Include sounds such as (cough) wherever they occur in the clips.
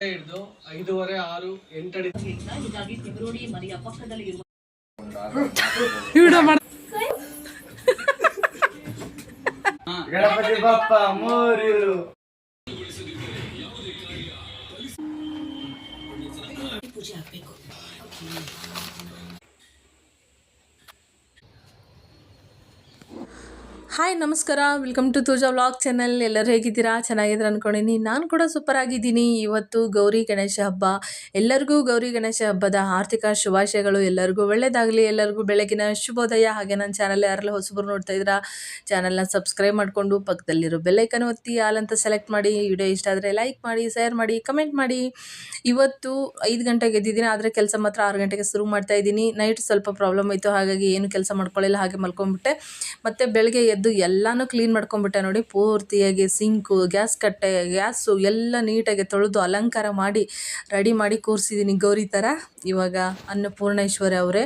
ಹಿಡಿದು ಐದೂವರೆ ಆರು ಎಂಟಡಿ ಹೀಗಾಗಿ ತಿಗುರೋಡಿ ಮನೆಯ ಪಕ್ಕದಲ್ಲಿ ಇರುವ ಗಣಪತಿ ಬಪ್ಪ ಮೋರಿರು ಪೂಜೆ ಆಗ್ಬೇಕು. ಹಾಯ್, ನಮಸ್ಕಾರ. Welcome to Tooja vlog channel ಎಲ್ಲರೂ ಹೇಗಿದ್ದೀರಾ? ಚೆನ್ನಾಗಿದ್ದೀರಾ ಅಂದ್ಕೊಂಡಿನಿ ನಾನು ಕೂಡ ಸೂಪರ್ ಆಗಿದ್ದೀನಿ. ಇವತ್ತು ಗೌರಿ ಗಣೇಶ ಹಬ್ಬ. ಎಲ್ಲರಿಗೂ ಗೌರಿ ಗಣೇಶ ಹಬ್ಬದ ಆರ್ಥಿಕ ಶುಭಾಶಯಗಳು. ಎಲ್ಲರಿಗೂ ಒಳ್ಳೆಯದಾಗಲಿ ಎಲ್ಲರಿಗೂ ಬೆಳಗಿನ ಶುಭೋದಯ. ಹಾಗೆ ನನ್ನ ಚಾನಲ್ ಯಾರೆಲ್ಲ ಹೊಸಬರು ನೋಡ್ತಾ ಇದ್ದೀರಾ ಚಾನಲ್ನ ಸಬ್ಸ್ಕ್ರೈಬ್ ಮಾಡಿಕೊಂಡು ಪಕ್ಕದಲ್ಲಿರೋ ಬೆಲ್ಲೈಕನ್ ಒತ್ತಿ ಅಂತ ಸೆಲೆಕ್ಟ್ ಮಾಡಿ ವಿಡಿಯೋ ಇಷ್ಟ ಆದರೆ ಲೈಕ್ ಮಾಡಿ ಶೇರ್ ಮಾಡಿ ಕಮೆಂಟ್ ಮಾಡಿ. ಇವತ್ತು ಐದು ಗಂಟೆಗೆ ಎದ್ದಿದ್ದೀನಿ. ಆದರೆ ಕೆಲಸ ಮಾತ್ರ ಆರು ಗಂಟೆಗೆ ಶುರು ಮಾಡ್ತಾ ಇದ್ದೀನಿ. ನೈಟ್ ಸ್ವಲ್ಪ ಪ್ರಾಬ್ಲಮ್ ಆಯಿತು. ಹಾಗಾಗಿ ಏನು ಕೆಲಸ ಮಾಡ್ಕೊಳ್ಳಿಲ್ಲ ಹಾಗೆ ಮಲ್ಕೊಂಡ್ಬಿಟ್ಟೆ. ಮತ್ತು ಬೆಳಗ್ಗೆ ಎದ್ದು ಎಲ್ಲನೂ ಕ್ಲೀನ್ ಮಾಡ್ಕೊಂಡ್ಬಿಟ್ಟೆ ನೋಡಿ, ಪೂರ್ತಿಯಾಗಿ ಸಿಂಕು ಗ್ಯಾಸ್ ಕಟ್ಟೆ ಗ್ಯಾಸು ಎಲ್ಲ ನೀಟಾಗಿ ತೊಳೆದು ಅಲಂಕಾರ ಮಾಡಿ ರೆಡಿ ಮಾಡಿ ಕೂರಿಸಿದ್ದೀನಿ ಗೌರಿ ಥರ ಇವಾಗ ಅನ್ನಪೂರ್ಣೇಶ್ವರಿ ಅವರೇ.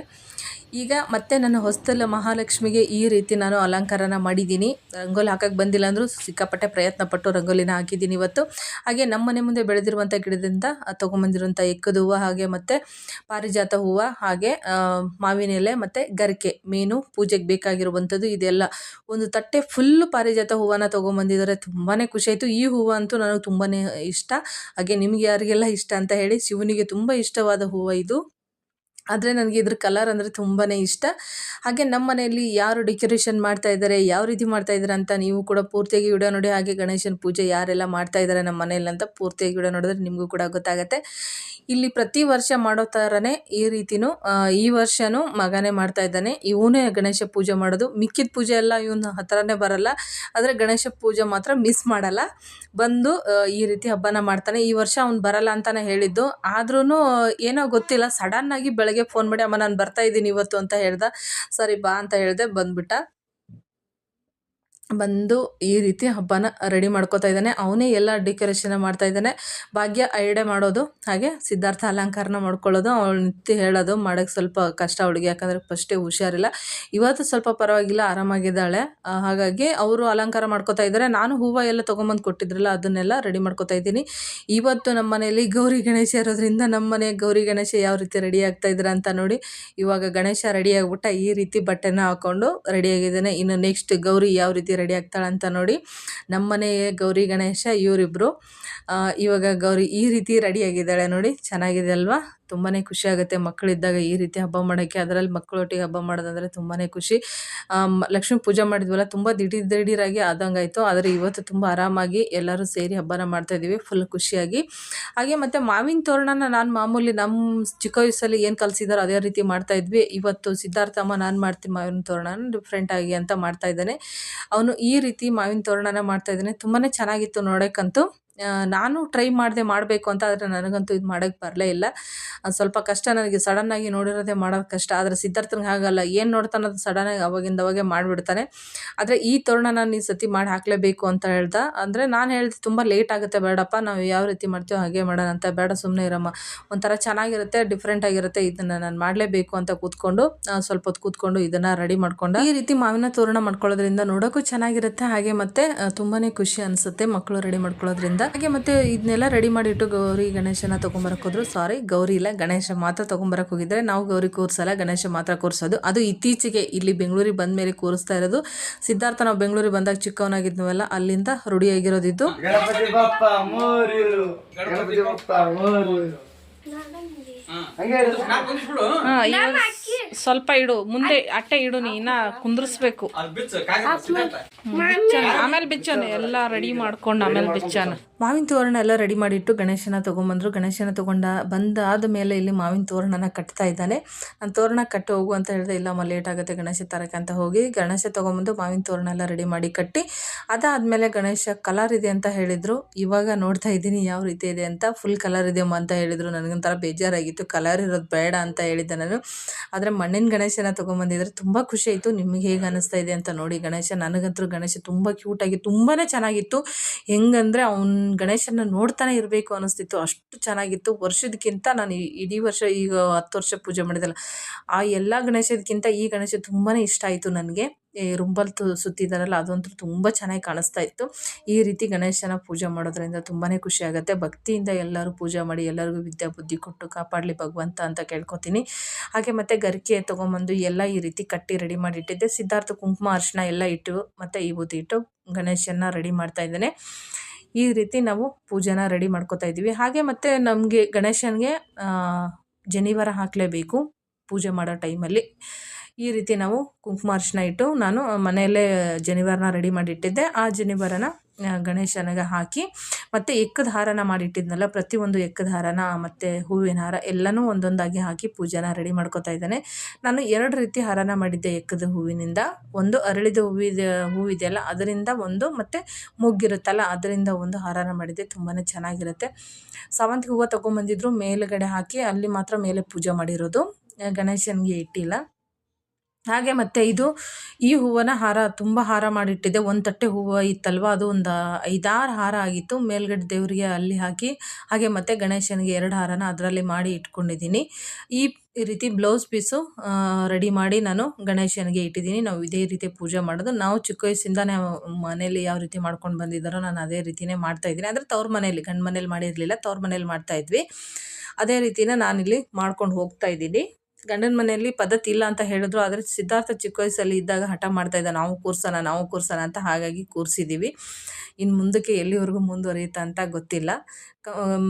ಈಗ ಮತ್ತೆ ನನ್ನ ಹೊಸ್ತಲ ಮಹಾಲಕ್ಷ್ಮಿಗೆ ಈ ರೀತಿ ನಾನು ಅಲಂಕಾರನ ಮಾಡಿದ್ದೀನಿ. ರಂಗೋಲಿ ಹಾಕಕ್ಕೆ ಬಂದಿಲ್ಲ ಅಂದರೂ ಸಿಕ್ಕಾಪಟ್ಟೆ ಪ್ರಯತ್ನ ಪಟ್ಟು ರಂಗೋಲಿನ ಹಾಕಿದ್ದೀನಿ ಇವತ್ತು. ಹಾಗೆ ನಮ್ಮ ಮನೆ ಮುಂದೆ ಬೆಳೆದಿರುವಂಥ ಗಿಡದಿಂದ ತೊಗೊಂಬಂದಿರುವಂಥ ಎಕ್ಕದ ಹೂವು ಹಾಗೆ ಮತ್ತು ಪಾರಿಜಾತ ಹೂವು ಹಾಗೆ ಮಾವಿನ ಎಲೆ ಮತ್ತು ಗರಿಕೆ, ಮೀನು, ಪೂಜೆಗೆ ಬೇಕಾಗಿರುವಂಥದ್ದು ಇದೆಲ್ಲ. ಒಂದು ತಟ್ಟೆ ಫುಲ್ಲು ಪಾರಿಜಾತ ಹೂವನ್ನ ತೊಗೊಂಬಂದಿದ್ದಾರೆ. ತುಂಬಾ ಖುಷಿ ಆಯಿತು. ಈ ಹೂವು ಅಂತೂ ನನಗೆ ತುಂಬಾ ಇಷ್ಟ. ಹಾಗೆ ನಿಮಗೆ ಯಾರಿಗೆಲ್ಲ ಇಷ್ಟ ಅಂತ ಹೇಳಿ ಶಿವನಿಗೆ ತುಂಬ ಇಷ್ಟವಾದ ಹೂವು ಇದು. ಆದರೆ ನನಗೆ ಇದ್ರ ಕಲರ್ ಅಂದರೆ ತುಂಬಾ ಇಷ್ಟ. ಹಾಗೆ ನಮ್ಮ ಮನೆಯಲ್ಲಿ ಯಾರು ಡೆಕೋರೇಷನ್ ಮಾಡ್ತಾ ಇದ್ದಾರೆ ಯಾವ ರೀತಿ ಮಾಡ್ತಾ ಇದ್ದಾರೆ ಅಂತ ನೀವು ಕೂಡ ಪೂರ್ತಿಯಾಗಿ ವಿಡಿಯೋ ನೋಡಿ, ಹಾಗೆ ಗಣೇಶನ ಪೂಜೆ ಯಾರೆಲ್ಲ ಮಾಡ್ತಾ ಇದ್ದಾರೆ ನಮ್ಮ ಮನೆಯಲ್ಲಿ ಅಂತ ಪೂರ್ತಿಯಾಗಿ ವಿಡಿಯೋ ನೋಡಿದ್ರೆ ನಿಮಗೂ ಕೂಡ ಗೊತ್ತಾಗುತ್ತೆ. ಇಲ್ಲಿ ಪ್ರತಿ ವರ್ಷ ಮಾಡೋ ಥರನೇ ಈ ರೀತಿನೂ ಈ ವರ್ಷನೂ ಮಗನೇ ಮಾಡ್ತಾ ಇದ್ದಾನೆ. ಇವನೇ ಗಣೇಶ ಪೂಜೆ ಮಾಡೋದು. ಮಿಕ್ಕಿದ ಪೂಜೆ ಎಲ್ಲ ಇವನ ಹತ್ರನೇ ಬರಲ್ಲ. ಆದರೆ ಗಣೇಶ ಪೂಜೆ ಮಾತ್ರ ಮಿಸ್ ಮಾಡಲ್ಲ. ಬಂದು ಈ ರೀತಿ ಹಬ್ಬನ ಮಾಡ್ತಾನೆ. ಈ ವರ್ಷ ಅವ್ನು ಬರಲ್ಲ ಅಂತಾನೆ ಹೇಳಿದ್ದು. ಆದ್ರೂ ಏನೋ ಗೊತ್ತಿಲ್ಲ. ಸಡನ್ ಆಗಿ ಬೆಳಗ್ಗೆ ಫೋನ್ ಮಾಡಿ, ಅಮ್ಮ, ನಾನು ಬರ್ತಾ ಇದ್ದೀನಿ ಇವತ್ತು ಅಂತ ಹೇಳ್ದ. ಸರಿ, ಬಾ ಅಂತ ಹೇಳಿದೆ ಬಂದ್ಬಿಟ್ಟ. ಬಂದು ಈ ರೀತಿ ಹಬ್ಬನ ರೆಡಿ ಮಾಡ್ಕೋತಾ ಇದ್ದಾನೆ. ಅವನೇ ಎಲ್ಲ ಡೆಕೋರೇಷನ್ ಮಾಡ್ತಾ ಇದ್ದಾನೆ. ಭಾಗ್ಯ ಐಡೆ ಮಾಡೋದು, ಹಾಗೆ ಸಿದ್ಧಾರ್ಥ ಅಲಂಕಾರನ ಮಾಡ್ಕೊಳ್ಳೋದು, ಅವಳು ನಿತ್ಯ ಹೇಳೋದು ಮಾಡೋಕ್ಕೆ ಸ್ವಲ್ಪ ಕಷ್ಟ ಅವಳಿಗೆ, ಯಾಕಂದರೆ ಫಸ್ಟೇ ಹುಷಾರಿಲ್ಲ. ಇವತ್ತು ಸ್ವಲ್ಪ ಪರವಾಗಿಲ್ಲ, ಆರಾಮಾಗಿದ್ದಾಳೆ. ಹಾಗಾಗಿ ಅವರು ಅಲಂಕಾರ ಮಾಡ್ಕೋತಾ ಇದ್ದಾರೆ. ನಾನು ಹೂವು ಎಲ್ಲ ತೊಗೊಂಬಂದು ಕೊಟ್ಟಿದ್ರಲ್ಲ, ಅದನ್ನೆಲ್ಲ ರೆಡಿ ಮಾಡ್ಕೋತಾ ಇದ್ದೀನಿ. ಇವತ್ತು ನಮ್ಮ ಮನೆಯಲ್ಲಿ ಗೌರಿ ಗಣೇಶ ಇರೋದ್ರಿಂದ ನಮ್ಮ ಮನೆ ಗೌರಿ ಗಣೇಶ ಯಾವ ರೀತಿ ರೆಡಿ ಆಗ್ತಾ ಇದ್ದಾರೆ ಅಂತ ನೋಡಿ, ಇವಾಗ ಗಣೇಶ ರೆಡಿ ಆಗ್ಬಿಟ್ಟ ಈ ರೀತಿ ಬಟ್ಟೆನ ಹಾಕೊಂಡು ರೆಡಿಯಾಗಿದ್ದಾನೆ ಇನ್ನು ನೆಕ್ಸ್ಟ್ ಗೌರಿ ಯಾವ ರೀತಿ ರೆಡಿ ಆಗ್ತಾಳಂತ ನೋಡಿ. ನಮ್ಮ ಮನೆಯ ಗೌರಿ ಗಣೇಶ ಇವರಿಬ್ಬರು ಇವಾಗ ಗೌರಿ ಈ ರೀತಿ ರೆಡಿ ಆಗಿದ್ದಾಳೆ ನೋಡಿ. ಚೆನ್ನಾಗಿದೆ ಅಲ್ವಾ? ತುಂಬಾ ಖುಷಿ ಆಗುತ್ತೆ. ಮಕ್ಕಳಿದ್ದಾಗ ಈ ರೀತಿ ಹಬ್ಬ ಮಾಡೋಕ್ಕೆ, ಅದರಲ್ಲಿ ಮಕ್ಕಳೊಟ್ಟಿಗೆ ಹಬ್ಬ ಮಾಡೋದಂದ್ರೆ ತುಂಬಾ ಖುಷಿ. ಲಕ್ಷ್ಮಿ ಪೂಜೆ ಮಾಡಿದ್ವಲ್ಲ, ತುಂಬ ದಿಢೀರ್ ದಿಢೀರಾಗಿ ಆದಂಗಾಯಿತು. ಆದರೆ ಇವತ್ತು ತುಂಬ ಆರಾಮಾಗಿ ಎಲ್ಲರೂ ಸೇರಿ ಹಬ್ಬನ ಮಾಡ್ತಾ ಇದ್ದೀವಿ ಫುಲ್ ಖುಷಿಯಾಗಿ. ಹಾಗೆ ಮತ್ತು ಮಾವಿನ ತೋರಣನ ನಾನು ಮಾಮೂಲಿ ನಮ್ಮ ಚಿಕ್ಕ ವಯಸ್ಸಲ್ಲಿ ಏನು ಕಲಿಸಿದಾರೋ ಅದೇ ರೀತಿ ಮಾಡ್ತಾ ಇದ್ವಿ. ಇವತ್ತು ಸಿದ್ಧಾರ್ಥಮ್ಮ ನಾನು ಮಾಡ್ತೀನಿ ಮಾವಿನ ತೋರಣನ ಡಿಫ್ರೆಂಟಾಗಿ ಅಂತ ಮಾಡ್ತಾ ಇದ್ದಾನೆ. ಅವನು ಈ ರೀತಿ ಮಾವಿನ ತೋರಣನ ಮಾಡ್ತಾ ಇದ್ದಾನೆ. ತುಂಬಾ ಚೆನ್ನಾಗಿತ್ತು ನೋಡೋಕ್ಕಂತೂ ನಾನು ಟ್ರೈ ಮಾಡಿದೆ ಮಾಡಬೇಕು ಅಂತ ಆದರೆ ನನಗಂತೂ ಇದು ಮಾಡೋಕ್ಕೆ ಬರಲೇ ಇಲ್ಲ. ಸ್ವಲ್ಪ ಕಷ್ಟ ನನಗೆ ಸಡನ್ನಾಗಿ ನೋಡಿರೋದೇ ಮಾಡೋದು ಕಷ್ಟ. ಆದರೆ ಸಿದ್ಧಾರ್ಥನಿಗೆ ಹಾಗಲ್ಲ. ಏನು ನೋಡ್ತಾನೆ ಅದು ಸಡನ್ನಾಗಿ ಅವಾಗಿಂದ ಅವಾಗೆ ಮಾಡಿಬಿಡ್ತಾನೆ. ಆದರೆ ಈ ತೋರಣ ನಾನು ಈ ಸತಿ ಮಾಡಿ ಹಾಕಲೇಬೇಕು ಅಂತ ಹೇಳ್ದ. ಅಂದರೆ ನಾನು ಹೇಳ್ದೆ ತುಂಬ ಲೇಟ್ ಆಗುತ್ತೆ ಬೇಡಪ್ಪ. ನಾವು ಯಾವ ರೀತಿ ಮಾಡ್ತೀವೋ ಹಾಗೆ ಮಾಡೋಣ ಅಂತ. ಬೇಡ ಸುಮ್ಮನೆ ಇರಮ್ಮ. ಒಂಥರ ಚೆನ್ನಾಗಿರುತ್ತೆ ಡಿಫ್ರೆಂಟ್ ಆಗಿರುತ್ತೆ. ಇದನ್ನು ನಾನು ಮಾಡಲೇಬೇಕು ಅಂತ ಕೂತ್ಕೊಂಡು ಸ್ವಲ್ಪ ಹೊತ್ತು ಕೂತ್ಕೊಂಡು ಇದನ್ನು ರೆಡಿ ಮಾಡಿಕೊಂಡು. ಈ ರೀತಿ ಮಾವಿನ ತೋರಣ ಮಾಡ್ಕೊಳ್ಳೋದ್ರಿಂದ ನೋಡೋಕ್ಕೂ ಚೆನ್ನಾಗಿರುತ್ತೆ. ಹಾಗೆ ಮತ್ತೆ ತುಂಬಾ ಖುಷಿ ಅನಿಸುತ್ತೆ ಮಕ್ಕಳು ರೆಡಿ ಮಾಡ್ಕೊಳ್ಳೋದ್ರಿಂದ. ಹಾಗೆ ಮತ್ತೆ ಇದನ್ನೆಲ್ಲ ರೆಡಿ ಮಾಡಿಟ್ಟು ಗೌರಿ ಗಣೇಶನ ತಗೊಂಬರಕ್ ಹೋದ್ರು. ಸಾರಿ ಗೌರಿ ಇಲ್ಲ ಗಣೇಶ ಮಾತ್ರ ತಗೊಂಬರಕ್ ಹೋಗಿದ್ರೆ ನಾವು ಗೌರಿ ಕೂರ್ಸಲ್ಲ ಗಣೇಶ ಮಾತ್ರ ಕೂರಿಸೋದು. ಅದು ಇತ್ತೀಚೆಗೆ ಇಲ್ಲಿ ಬೆಂಗಳೂರಿಗೆ ಬಂದ ಮೇಲೆ ಕೂರಿಸ್ತಾ ಇರೋದು. ಸಿದ್ಧಾರ್ಥ ನಾವು ಬೆಂಗಳೂರಿಗೆ ಬಂದಾಗ ಚಿಕ್ಕವನಾಗಿದ್ನವಲ್ಲ ಅಲ್ಲಿಂದ ರೂಢಿಯಾಗಿರೋದಿದ್ದು ಗಣಪತಿ ಸ್ವಲ್ಪ ಇಡು ಮುಂದೆ ಅಟ್ಟೆ ಇಡು ನೀ ಇನ್ನ ಕುಂದ್ರಿಸ್ಬೇಕು. ಆಮೇಲೆ ಬಿಚ್ಚನ ಎಲ್ಲ ರೆಡಿ ಮಾಡ್ಕೊಂಡು ಆಮೇಲೆ ಬಿಚ್ಚಾನ ಮಾವಿನ ತೋರಣ ಎಲ್ಲ ರೆಡಿ ಮಾಡಿಟ್ಟು ಗಣೇಶನ ತಗೊಂಡ್ಬಂದ್ರು ಗಣೇಶನ ತೊಗೊಂಡ ಬಂದಾದ ಮೇಲೆ ಇಲ್ಲಿ ಮಾವಿನ ತೋರಣನ ಕಟ್ತಾ ಇದ್ದಾನೆ. ನಾನು ತೋರಣ ಕಟ್ಟಿ ಹೋಗು ಅಂತ ಹೇಳಿದೆ ಇಲ್ಲಮ್ಮ ಲೇಟ್ ಆಗುತ್ತೆ ಗಣೇಶ ತರಕ್ಕೆ ಅಂತ ಹೋಗಿ ಗಣೇಶ ತಗೊಂಬಂದು ಮಾವಿನ ತೋರಣ ಎಲ್ಲ ರೆಡಿ ಮಾಡಿ ಕಟ್ಟಿ ಅದಾದಮೇಲೆ ಗಣೇಶ ಕಲರ್ ಇದೆ ಅಂತ ಹೇಳಿದರು. ಇವಾಗ ನೋಡ್ತಾ ಇದ್ದೀನಿ ಯಾವ ರೀತಿ ಇದೆ ಅಂತ. ಫುಲ್ ಕಲರ್ ಇದೆಯಮ್ಮ ಅಂತ ಹೇಳಿದ್ರು. ನನಗೊಂಥರ ಬೇಜಾರಾಗಿತ್ತು. ಕಲರ್ ಇರೋದು ಬೇಡ ಅಂತ ಹೇಳಿದ್ದೆ ನಾನು. ಆದರೆ ಮಣ್ಣಿನ ಗಣೇಶನ ತೊಗೊಂಬಂದಿದ್ರೆ ತುಂಬ ಖುಷಿ ಆಯಿತು. ನಿಮಗೆ ಹೇಗೆ ಅನಿಸ್ತಾ ಇದೆ ಅಂತ ನೋಡಿ ಗಣೇಶ. ನನಗಂತೂ ಗಣೇಶ ತುಂಬ ಕ್ಯೂಟಾಗಿ ತುಂಬಾ ಚೆನ್ನಾಗಿತ್ತು. ಹೆಂಗಂದರೆ ಅವ್ನ ಗಣೇಶನ ನೋಡ್ತಾನೆ ಇರಬೇಕು ಅನ್ನಿಸ್ತಿತ್ತು ಅಷ್ಟು ಚೆನ್ನಾಗಿತ್ತು. ವರ್ಷದಕ್ಕಿಂತ ನಾನು ಇಡೀ ವರ್ಷ ಈಗ ಹತ್ತು ವರ್ಷ ಪೂಜೆ ಮಾಡಿದಲ್ಲ, ಆ ಎಲ್ಲ ಗಣೇಶದಕ್ಕಿಂತ ಈ ಗಣೇಶ ತುಂಬಾ ಇಷ್ಟ ಆಯಿತು ನನಗೆ. ರುಂಬಲ್ ತು ಸುತ್ತಿದಾರಲ್ಲ ಅದಂತೂ ತುಂಬ ಚೆನ್ನಾಗಿ ಕಾಣಿಸ್ತಾ ಇತ್ತು. ಈ ರೀತಿ ಗಣೇಶನ ಪೂಜೆ ಮಾಡೋದ್ರಿಂದ ತುಂಬಾ ಖುಷಿ ಆಗುತ್ತೆ. ಭಕ್ತಿಯಿಂದ ಎಲ್ಲರೂ ಪೂಜೆ ಮಾಡಿ, ಎಲ್ಲರಿಗೂ ವಿದ್ಯಾ ಬುದ್ಧಿ ಕೊಟ್ಟು ಕಾಪಾಡಲಿ ಭಗವಂತ ಅಂತ ಕೇಳ್ಕೊತೀನಿ. ಹಾಗೆ ಮತ್ತು ಗರಿಕೆ ತೊಗೊಂಬಂದು ಎಲ್ಲ ಈ ರೀತಿ ಕಟ್ಟಿ ರೆಡಿ ಮಾಡಿ ಇಟ್ಟಿದ್ದೆ ಸಿದ್ಧಾರ್ಥ ಕುಂಕುಮ ಅರ್ಶನ ಎಲ್ಲ ಇಟ್ಟು ಮತ್ತು ಈ ಬುದ್ಧಿ ಇಟ್ಟು ಗಣೇಶನ ರೆಡಿ ಮಾಡ್ತಾ ಇದ್ದೇನೆ. ಈ ರೀತಿ ನಾವು ಪೂಜೆನ ರೆಡಿ ಮಾಡ್ಕೋತಾ ಇದ್ದೀವಿ. ಹಾಗೆ ಮತ್ತು ನಮಗೆ ಗಣೇಶನಿಗೆ ಜನಿವಾರ ಹಾಕಲೇಬೇಕು ಪೂಜೆ ಮಾಡೋ ಟೈಮಲ್ಲಿ. ಈ ರೀತಿ ನಾವು ಕುಂಕುಮ ಅರ್ಶನ ಇಟ್ಟು ನಾನು ಮನೆಯಲ್ಲೇ ಜನಿವಾರನ ರೆಡಿ ಮಾಡಿಟ್ಟಿದ್ದೆ. ಆ ಜನಿವಾರನ ಗಣೇಶನಿಗೆ ಹಾಕಿ, ಮತ್ತು ಎಕ್ಕದ ಹಾರನ ಮಾಡಿಟ್ಟಿದ್ನಲ್ಲ, ಪ್ರತಿಯೊಂದು ಎಕ್ಕದ ಹಾರನ, ಮತ್ತು ಹೂವಿನ ಹಾರ ಎಲ್ಲನೂ ಒಂದೊಂದಾಗಿ ಹಾಕಿ ಪೂಜೆನ ರೆಡಿ ಮಾಡ್ಕೋತಾ ಇದ್ದೇನೆ. ನಾನು ಎರಡು ರೀತಿ ಹಾರನ ಮಾಡಿದ್ದೆ ಎಕ್ಕದ ಹೂವಿನಿಂದ. ಒಂದು ಅರಳಿದ ಹೂವಿದ, ಹೂವಿದೆಯಲ್ಲ, ಅದರಿಂದ ಒಂದು, ಮತ್ತು ಮೊಗ್ಗಿರುತ್ತಲ್ಲ ಅದರಿಂದ ಒಂದು ಹಾರನ ಮಾಡಿದ್ದೆ. ತುಂಬಾ ಚೆನ್ನಾಗಿರುತ್ತೆ. ಸಾವಂತಿಗೆ ಹೂವು ತೊಗೊಂಬಂದಿದ್ರು, ಮೇಲುಗಡೆ ಹಾಕಿ, ಅಲ್ಲಿ ಮಾತ್ರ ಮೇಲೆ ಪೂಜೆ ಮಾಡಿರೋದು. ಗಣೇಶನಿಗೆ ಇಟ್ಟಿಲ್ಲ. ಹಾಗೆ ಮತ್ತು ಇದು ಈ ಹೂವನ್ನ ಹಾರ ತುಂಬ ಹಾರ ಮಾಡಿಟ್ಟಿದ್ದೆ ಒಂದು ತಟ್ಟೆ ಹೂವು ಇತ್ತಲ್ವ? ಅದು ಒಂದು ಐದಾರು ಹಾರ ಆಗಿತ್ತು. ಮೇಲ್ಗಡೆ ದೇವರಿಗೆ ಅಲ್ಲಿ ಹಾಕಿ, ಹಾಗೆ ಮತ್ತೆ ಗಣೇಶನಿಗೆ ಎರಡು ಹಾರನ ಅದರಲ್ಲಿ ಮಾಡಿ ಇಟ್ಕೊಂಡಿದ್ದೀನಿ. ಈ ರೀತಿ ಬ್ಲೌಸ್ ಪೀಸು ರೆಡಿ ಮಾಡಿ ನಾನು ಗಣೇಶನಿಗೆ ಇಟ್ಟಿದ್ದೀನಿ. ನಾವು ಇದೇ ರೀತಿ ಪೂಜೆ ಮಾಡೋದು. ನಾವು ಚಿಕ್ಕ ವಯಸ್ಸಿಂದನೇ ಮನೇಲಿ ಯಾವ ರೀತಿ ಮಾಡ್ಕೊಂಡು ಬಂದಿದ್ದಾರೋ ನಾನು ಅದೇ ರೀತಿಯೇ ಮಾಡ್ತಾಯಿದ್ದೀನಿ ಅಂದರೆ ತವ್ರ ಮನೇಲಿ, ಗಂಡು ಮನೇಲಿ ಮಾಡಿರಲಿಲ್ಲ. ತವ್ರ ಮನೇಲಿ ಮಾಡ್ತಾಯಿದ್ವಿ ಅದೇ ರೀತಿನ ನಾನಿಲ್ಲಿ ಮಾಡ್ಕೊಂಡು ಹೋಗ್ತಾ ಇದ್ದೀನಿ. ಗಂಡನ ಮನೆಯಲ್ಲಿ ಪದ್ಧತಿ ಇಲ್ಲ ಅಂತ ಹೇಳಿದ್ರು, ಆದರೆ ಸಿದ್ಧಾರ್ಥ ಚಿಕ್ಕ ವಯಸ್ಸಲ್ಲಿ ಇದ್ದಾಗ ಹಠ ಮಾಡ್ತಾ ಇದ್ದ, ನಾವು ಕೂರ್ಸೋಣ ನಾವು ಕೂರ್ಸೋಣ ಅಂತ ಹಾಗಾಗಿ ಕೂರಿಸಿದ್ದೀವಿ ಇನ್ನು ಮುಂದಕ್ಕೆ ಎಲ್ಲಿವರೆಗೂ ಮುಂದುವರಿಯುತ್ತೆ ಅಂತ ಗೊತ್ತಿಲ್ಲ.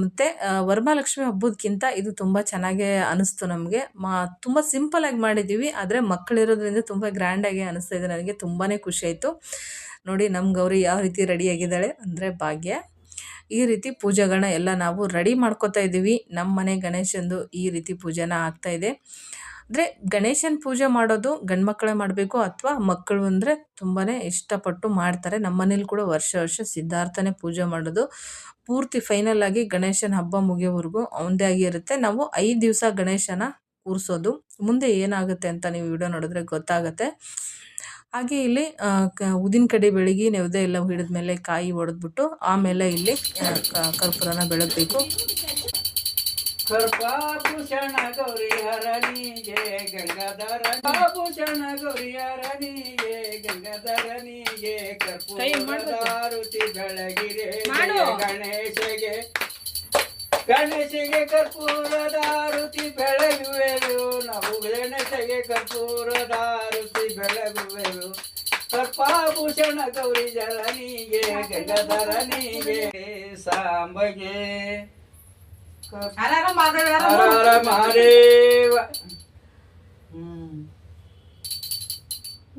ಮತ್ತು ವರಮಹಾಲಕ್ಷ್ಮಿ ಹಬ್ಬದಕ್ಕಿಂತ ಇದು ತುಂಬ ಚೆನ್ನಾಗೇ ಅನಿಸ್ತು ನಮಗೆ. ಮಾ, ತುಂಬ ಸಿಂಪಲಾಗಿ ಮಾಡಿದ್ದೀವಿ ಆದರೆ ಮಕ್ಕಳಿರೋದ್ರಿಂದ ತುಂಬ ಗ್ರ್ಯಾಂಡಾಗಿ ಅನಿಸ್ತಾ ಇದೆ, ನನಗೆ ತುಂಬಾ ಖುಷಿ ಆಯಿತು. ನೋಡಿ ನಮ್ಮ ಗೌರಿ ಯಾವ ರೀತಿ ರೆಡಿಯಾಗಿದ್ದಾಳೆ ಅಂದರೆ ಭಾಗ್ಯ. ಈ ರೀತಿ ಪೂಜೆಗಳನ್ನ ಎಲ್ಲ ನಾವು ರೆಡಿ ಮಾಡ್ಕೋತಾ ಇದ್ದೀವಿ. ನಮ್ಮ ಮನೆ ಗಣೇಶಂದು ಈ ರೀತಿ ಪೂಜೆನ ಆಗ್ತಾ ಇದೆ. ಅಂದರೆ ಗಣೇಶನ ಪೂಜೆ ಮಾಡೋದು ಗಂಡು ಮಕ್ಕಳೇ ಮಾಡಬೇಕು ಅಥವಾ ಮಕ್ಕಳು ಅಂದರೆ ತುಂಬಾ ಇಷ್ಟಪಟ್ಟು ಮಾಡ್ತಾರೆ. ನಮ್ಮ ಮನೇಲಿ ಕೂಡ ವರ್ಷ ವರ್ಷ ಸಿದ್ಧಾರ್ಥನೇ ಪೂಜೆ ಮಾಡೋದು. ಪೂರ್ತಿ ಫೈನಲ್ ಆಗಿ ಗಣೇಶನ ಹಬ್ಬ ಮುಗಿಯೋವರೆಗೂ ಅವಂದೇ ಆಗಿರುತ್ತೆ. ನಾವು ಐದು ದಿವಸ ಗಣೇಶನ ಕೂರಿಸೋದು. ಮುಂದೆ ಏನಾಗುತ್ತೆ ಅಂತ ನೀವು ವಿಡಿಯೋ ನೋಡಿದ್ರೆ ಗೊತ್ತಾಗುತ್ತೆ. ಹಾಗೆ ಇಲ್ಲಿ ಕ ಉದ್ದಿನ ಕಡೆ ಬೆಳಗಿ ನೆವದೆ ಎಲ್ಲ ಹಿಡಿದ್ಮೇಲೆ ಕಾಯಿ ಒಡೆದ್ಬಿಟ್ಟು ಆಮೇಲೆ ಇಲ್ಲಿ ಕರ್ಪೂರನ ಬೆಳಗಬೇಕು. ಕೃಪಾಭೂಷಣ ಗೌರಿ ಹರನಿಗೆ ಗಂಗಾಧರ ಭೂಷಣ ಗೌರಿ ಹರನಿಗೆ ಗಂಗಾಧರನಿಗೆ ಕರ್ಪೂರದಾರುತಿ ಬೆಳಗಿರೆ ಗಣೇಶಗೆ ಗಣೇಶಗೆ ಕರ್ಪೂರದಾರುತಿ ಬೆಳಗುವೆಯು ನಾವು ಗಣೇಶಗೆ ಕರ್ಪೂರದಾರುತಿ ಬೆಳಗುವೆಯು ಕರ್ಪಾಭೂಷಣ ಗೌರಿ ಜರನಿಗೆ ಗಂಗಧರನಿಗೆ ಸಾಂಬಗೆ. ಮಹಾದೇವ ಹ್ಮ್.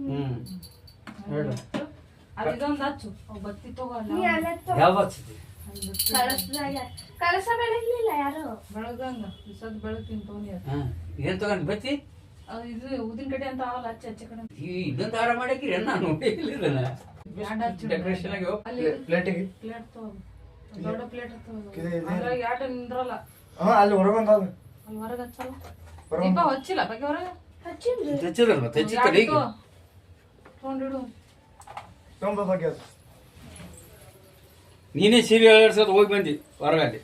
ಹ್ಮ್. ಹೇಳು. ಯಾವ ಹಚ್ಚಿದೆ ಕಳಸ ಬೆಳಗ್ಲಿಲ್ಲ ಯಾರು? ಬೆಳಗಂಗ ಸದ್ ಬೆಳಗ್ತೀನಿ ತೋನಿ ಹಾ ಏನ್ ತಗೊಂಡ್ ಬತ್ತಿ? ಇದು ಊದಿನ ಕಡೆ ಅಂತ ಅವಲ್ಲ ಆಚೆ ಆಚೆ ಕಡೆ ಈ ಇದೊಂದು ಹಾರ ಮಾಡಕ್ಕಿರಿ ನಾನು? ಇಲ್ಲಿರಲ್ಲ ಡೆಕೋರೇಷನ್ ಆಗಿ ಪ್ಲೇಟಿಗೆ. ಪ್ಲೇಟ್ ತಗೋ. ದೊಡ್ಡ ಪ್ಲೇಟ್ ಅದ್ರಾಗ ಯಾಟ ನಿಂದ್ರಲ್ಲ. ಹಾ ಅಲ್ಲಿ ಹೊರಗೊಂದು ಅಲ್ಲಿ ಹೊರಗೆ ಹಚ್ಚಲ್ಲ. ದೀಪ ಹಚ್ಚಿಲ್ಲ ಬಗ್ಗೆ ಹೊರಗೆ? ಕಡೆ ಈಗ ತೆಚ್ಚಿ ಕಡೆಗೆ ಬಗ್ಗೆ ನೀನೇ ಸೀರೆ ಏಳ್ಸೋದು ಹೋಗಿ ಬಂದಿ ಹೊರಗಲ್ಲಿ.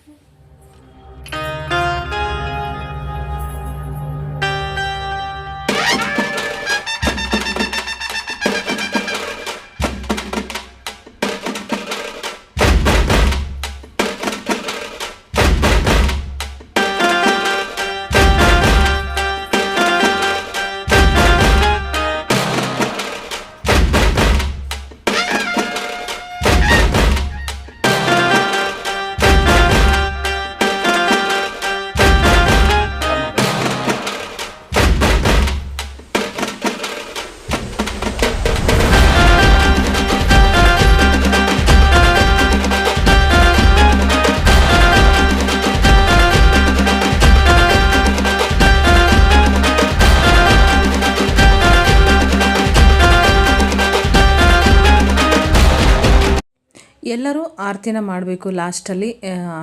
ಆರತಿನ ಮಾಡಬೇಕು. ಲಾಸ್ಟಲ್ಲಿ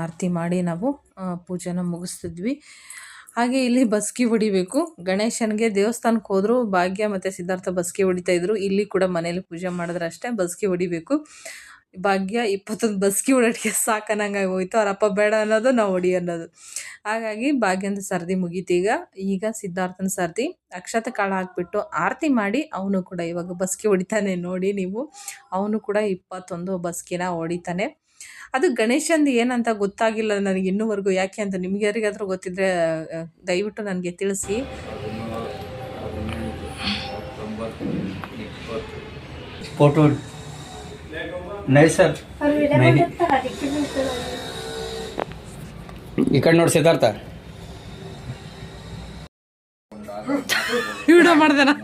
ಆರತಿ ಮಾಡಿ ನಾವು ಪೂಜೆನ ಮುಗಿಸ್ತಿದ್ವಿ. ಹಾಗೆ ಇಲ್ಲಿ ಬಸ್ಕಿ ಹೊಡಿಬೇಕು. ಗಣೇಶನಿಗೆ ದೇವಸ್ಥಾನಕ್ಕೆ ಹೋದ್ರು ಭಾಗ್ಯ ಮತ್ತು ಸಿದ್ಧಾರ್ಥ ಬಸ್ಕಿ ಹೊಡಿತಾ ಇದ್ರು. ಇಲ್ಲಿ ಕೂಡ ಮನೇಲಿ ಪೂಜೆ ಮಾಡಿದ್ರೆ ಅಷ್ಟೇ ಬಸ್ಕಿ ಹೊಡಿಬೇಕು. ಭಾಗ್ಯ ಇಪ್ಪತ್ತೊಂದು ಬಸ್ಕಿ ಹೊಡೋಟಿಗೆ ಸಾಕನಂಗಾಗಿ ಹೋಯ್ತು. ಅವ್ರ ಅಪ್ಪ ಬೇಡ ಅನ್ನೋದು ನಾವು ಹೊಡಿ ಅನ್ನೋದು. ಹಾಗಾಗಿ ಭಾಗ್ಯಂದು ಸರ್ದಿ ಮುಗೀತು ಈಗ. ಈಗ ಸಿದ್ಧಾರ್ಥನ ಸರ್ದಿ ಅಕ್ಷತ ಕಾಳು ಹಾಕ್ಬಿಟ್ಟು ಆರತಿ ಮಾಡಿ ಅವನು ಕೂಡ ಇವಾಗ ಬಸ್ಕಿ ಹೊಡಿತಾನೆ ನೋಡಿ ನೀವು. ಅವನು ಕೂಡ ಇಪ್ಪತ್ತೊಂದು ಬಸ್ಕಿನ ಹೊಡಿತಾನೆ. ಅದು ಗಣೇಶಂದು ಏನಂತ ಗೊತ್ತಾಗಿಲ್ಲ ನನಗೆ ಇನ್ನೂವರೆಗೂ. ಯಾಕೆ ಅಂತ ನಿಮ್ಗೆ ಯಾರಿಗಾದ್ರೂ ಗೊತ್ತಿದ್ರೆ ದಯವಿಟ್ಟು ನನಗೆ ತಿಳಿಸಿ. ಫೋಟೋ ನೈ ಸರ್. ಈ ಕಡೆ ನೋಡಿ ಸಿದ್ಧಾರ್ಥ. ವಿಡಿಯೋ ಮಾಡ್ದೇನ? (laughs)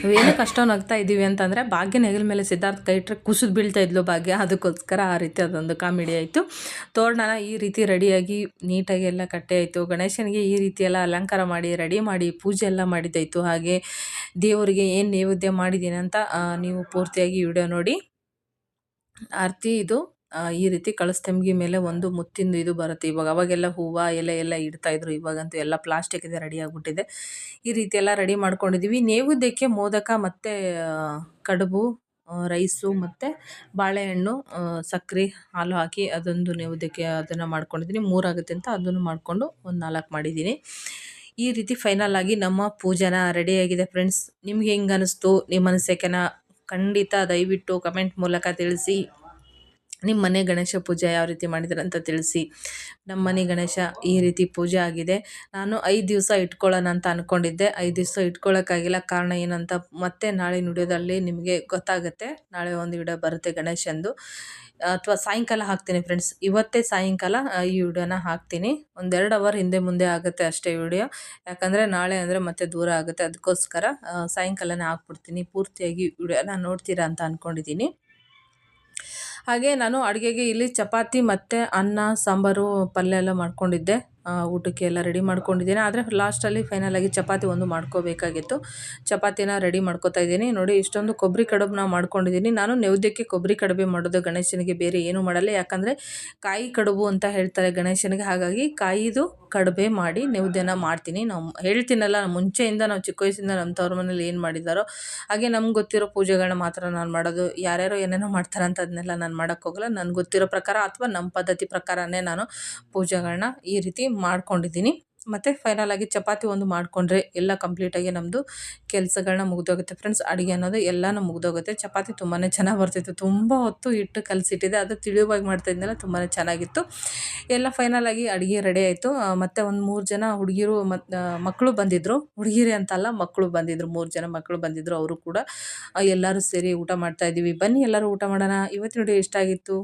ನಾವೇನಕ್ಕೆ ಅಷ್ಟೊಂದು ನಗ್ತಾ ಇದ್ದೀವಿ ಅಂತಂದರೆ ಭಾಗ್ಯ ನೆಗಲ ಮೇಲೆ ಸಿದ್ಧಾರ್ಥ ಕೈ ಇಟ್ಟರೆ ಕುಸಿದು ಬೀಳ್ತಾ ಇದ್ಲು ಭಾಗ್ಯ. ಅದಕ್ಕೋಸ್ಕರ ಆ ರೀತಿ ಅದೊಂದು ಕಾಮಿಡಿ ಆಯಿತು. ತೋರಣನ ಈ ರೀತಿ ರೆಡಿಯಾಗಿ ನೀಟಾಗಿ ಎಲ್ಲ ಕಟ್ಟೆ ಆಯಿತು. ಗಣೇಶನಿಗೆ ಈ ರೀತಿ ಅಲಂಕಾರ ಮಾಡಿ, ರೆಡಿ ಮಾಡಿ, ಪೂಜೆ ಎಲ್ಲ ಮಾಡಿದ್ದಾಯಿತು. ಹಾಗೆ ದೇವರಿಗೆ ಏನು ನೈವೇದ್ಯ ಮಾಡಿದ್ದೀನಿ ಅಂತ ನೀವು ಪೂರ್ತಿಯಾಗಿ ವಿಡಿಯೋ ನೋಡಿ. ಆರತಿ ಇದು ಈ ರೀತಿ ಕಳಸ್ತಂಬಿಗೆ ಮೇಲೆ ಒಂದು ಮುತ್ತಿಂದು ಇದು ಬರುತ್ತೆ. ಇವಾಗ ಅವಾಗೆಲ್ಲ ಹೂವು, ಎಲೆ ಎಲ್ಲ ಇಡ್ತಾ ಇದ್ರು. ಇವಾಗಂತೂ ಎಲ್ಲ ಪ್ಲಾಸ್ಟಿಕ್ ಇದೆ ರೆಡಿ ಆಗಿಬಿಟ್ಟಿದೆ. ಈ ರೀತಿ ಎಲ್ಲ ರೆಡಿ ಮಾಡ್ಕೊಂಡಿದ್ದೀವಿ ನೇವುದಕ್ಕೆ ಮೋದಕ ಮತ್ತು ಕಡುಬು ರೈಸು ಮತ್ತು ಬಾಳೆಹಣ್ಣು ಸಕ್ಕರೆ, ಹಾಲು ಹಾಕಿ ಅದೊಂದು ನೇವುದಕ್ಕೆ ಅದನ್ನು ಮಾಡ್ಕೊಂಡಿದ್ದೀನಿ ಮೂರಾಗುತ್ತೆ ಅಂತ ಅದನ್ನು ಮಾಡಿಕೊಂಡು ಒಂದು ನಾಲ್ಕು ಮಾಡಿದ್ದೀನಿ ಈ ರೀತಿ ಫೈನಲ್ ಆಗಿ ನಮ್ಮ ಪೂಜೆನ ರೆಡಿಯಾಗಿದೆ ಫ್ರೆಂಡ್ಸ್ ನಿಮ್ಗೆ ಹೆಂಗೆ ಅನ್ನಿಸ್ತು ನಿಮ್ಮ ಅನಿಸಿಕೆನ ಖಂಡಿತ ದಯವಿಟ್ಟು ಕಮೆಂಟ್ ಮೂಲಕ ತಿಳಿಸಿ. ನಿಮ್ಮ ಮನೆ ಗಣೇಶ ಪೂಜೆ ಯಾವ ರೀತಿ ಮಾಡಿದ್ರೆ ಅಂತ ತಿಳಿಸಿ. ನಮ್ಮ ಮನೆ ಗಣೇಶ ಈ ರೀತಿ ಪೂಜೆ ಆಗಿದೆ. ನಾನು ಐದು ದಿವಸ ಇಟ್ಕೊಳ್ಳೋಣ ಅಂತ ಅಂದ್ಕೊಂಡಿದ್ದೆ ಐದು ದಿವಸ ಇಟ್ಕೊಳ್ಳೋಕ್ಕಾಗಿಲ್ಲ ಕಾರಣ ಏನಂತ ಮತ್ತೆ ನಾಳೆ ನುಡಿಯೋದಲ್ಲಿ ನಿಮಗೆ ಗೊತ್ತಾಗುತ್ತೆ. ನಾಳೆ ಒಂದು ವಿಡಿಯೋ ಬರುತ್ತೆ ಗಣೇಶಂದು. ಅಥವಾ ಸಾಯಂಕಾಲ ಹಾಕ್ತೀನಿ ಫ್ರೆಂಡ್ಸ್ ಇವತ್ತೇ ಸಾಯಂಕಾಲ ಈ ವಿಡಿಯೋನ ಹಾಕ್ತೀನಿ. ಒಂದೆರಡು ಅವರ್ ಹಿಂದೆ ಮುಂದೆ ಆಗುತ್ತೆ ಅಷ್ಟೇ ವಿಡಿಯೋ. ಯಾಕಂದರೆ ನಾಳೆ ಅಂದರೆ ಮತ್ತೆ ದೂರ ಆಗುತ್ತೆ. ಅದಕ್ಕೋಸ್ಕರ ಸಾಯಂಕಾಲನೇ ಹಾಕ್ಬಿಡ್ತೀನಿ. ಪೂರ್ತಿಯಾಗಿ ವಿಡಿಯೋನ ನೋಡ್ತೀರಾ ಅಂತ ಅಂದ್ಕೊಂಡಿದ್ದೀನಿ ಹಾಗೆ ನಾನು ಅಡುಗೆಗೆ ಇಲ್ಲಿ ಚಪಾತಿ ಮತ್ತು ಅನ್ನ ಸಾಂಬಾರು ಪಲ್ಯ ಎಲ್ಲ ಮಾಡ್ಕೊಂಡಿದ್ದೆ. ಊಟಕ್ಕೆ ಎಲ್ಲ ರೆಡಿ ಮಾಡ್ಕೊಂಡಿದ್ದೀನಿ. ಆದರೆ ಲಾಸ್ಟಲ್ಲಿ ಫೈನಲಾಗಿ ಚಪಾತಿ ಒಂದು ಮಾಡ್ಕೋಬೇಕಾಗಿತ್ತು. ಚಪಾತಿನ ರೆಡಿ ಮಾಡ್ಕೋತಾ ಇದ್ದೀನಿ. ನೋಡಿ, ಇಷ್ಟೊಂದು ಕೊಬ್ಬರಿ ಕಡುಬನ್ನ ಮಾಡ್ಕೊಂಡಿದ್ದೀನಿ. ನಾನು ನೈವೇದ್ಯಕ್ಕೆ ಕೊಬ್ಬರಿ ಕಡುಬೆ ಮಾಡೋದು ಗಣೇಶನಿಗೆ ಬೇರೆ ಏನೂ ಮಾಡಲ್ಲ. ಯಾಕಂದರೆ ಕಾಯಿ ಕಡುಬು ಅಂತ ಹೇಳ್ತಾರೆ ಗಣೇಶನಿಗೆ. ಹಾಗಾಗಿ ಕಾಯಿದು ಕಡುಬೆ ಮಾಡಿ ನೈವೇದ್ಯನ ಮಾಡ್ತೀನಿ. ನಾವು ಹೇಳ್ತೀನಲ್ಲ, ಮುಂಚೆಯಿಂದ ನಾವು ಚಿಕ್ಕ ವಯಸ್ಸಿಂದ ನಮ್ಮ ತವ್ರ ಮನೇಲಿ ಏನು ಮಾಡಿದ್ದಾರೋ ಹಾಗೆ ನಮ್ಗೆ ಗೊತ್ತಿರೋ ಪೂಜೆಗಳನ್ನ ಮಾತ್ರ ನಾನು ಮಾಡೋದು. ಯಾರ್ಯಾರೋ ಏನೇನೋ ಮಾಡ್ತಾರೆ ಅಂತ ಅದನ್ನೆಲ್ಲ ನಾನು ಮಾಡೋಕ್ಕೋಗಲ್ಲ ನನಗೆ ಗೊತ್ತಿರೋ ಪ್ರಕಾರ ಅಥವಾ ನಮ್ಮ ಪದ್ಧತಿ ಪ್ರಕಾರನೇ ನಾನು ಪೂಜೆಗಳನ್ನ ಈ ರೀತಿ ಮಾಡ್ಕೊಂಡಿದ್ದೀನಿ. ಮತ್ತು ಫೈನಲ್ ಆಗಿ ಚಪಾತಿ ಒಂದು ಮಾಡಿಕೊಂಡ್ರೆ ಎಲ್ಲ ಕಂಪ್ಲೀಟಾಗಿ ನಮ್ಮದು ಕೆಲಸಗಳನ್ನ ಮುಗಿದೋಗುತ್ತೆ. ಫ್ರೆಂಡ್ಸ್ ಅಡುಗೆ ಅನ್ನೋದು ಎಲ್ಲನೂ ಮುಗಿದೋಗುತ್ತೆ. ಚಪಾತಿ ತುಂಬಾ ಚೆನ್ನಾಗಿ ಬರ್ತಿತ್ತು. ತುಂಬ ಹೊತ್ತು ಹಿಟ್ಟು ಕಲಸಿಟ್ಟಿದೆ ಅದು ತಿಳಿಯುವಾಗಿ ಮಾಡ್ತಾ ಇದ್ನಲ್ಲ ತುಂಬಾ ಚೆನ್ನಾಗಿತ್ತು. ಎಲ್ಲ ಫೈನಲ್ ಆಗಿ ಅಡುಗೆ ರೆಡಿ ಆಯಿತು. ಮತ್ತು ಒಂದು ಮೂರು ಜನ ಹುಡುಗಿರು ಮತ್ತು ಮಕ್ಕಳು ಬಂದಿದ್ದರು ಹುಡುಗಿರಿ ಅಂತಲ್ಲ ಮಕ್ಕಳು ಬಂದಿದ್ದರು ಮೂರು ಜನ ಮಕ್ಕಳು ಬಂದಿದ್ದರು ಅವರು ಕೂಡ. ಎಲ್ಲರೂ ಸೇರಿ ಊಟ ಮಾಡ್ತಾಯಿದ್ದೀವಿ ಬನ್ನಿ, ಎಲ್ಲರೂ ಊಟ ಮಾಡೋಣ. ಇವತ್ತಿನ ವಿಡಿಯೋ ಇಷ್ಟ ಆಗಿತ್ತು.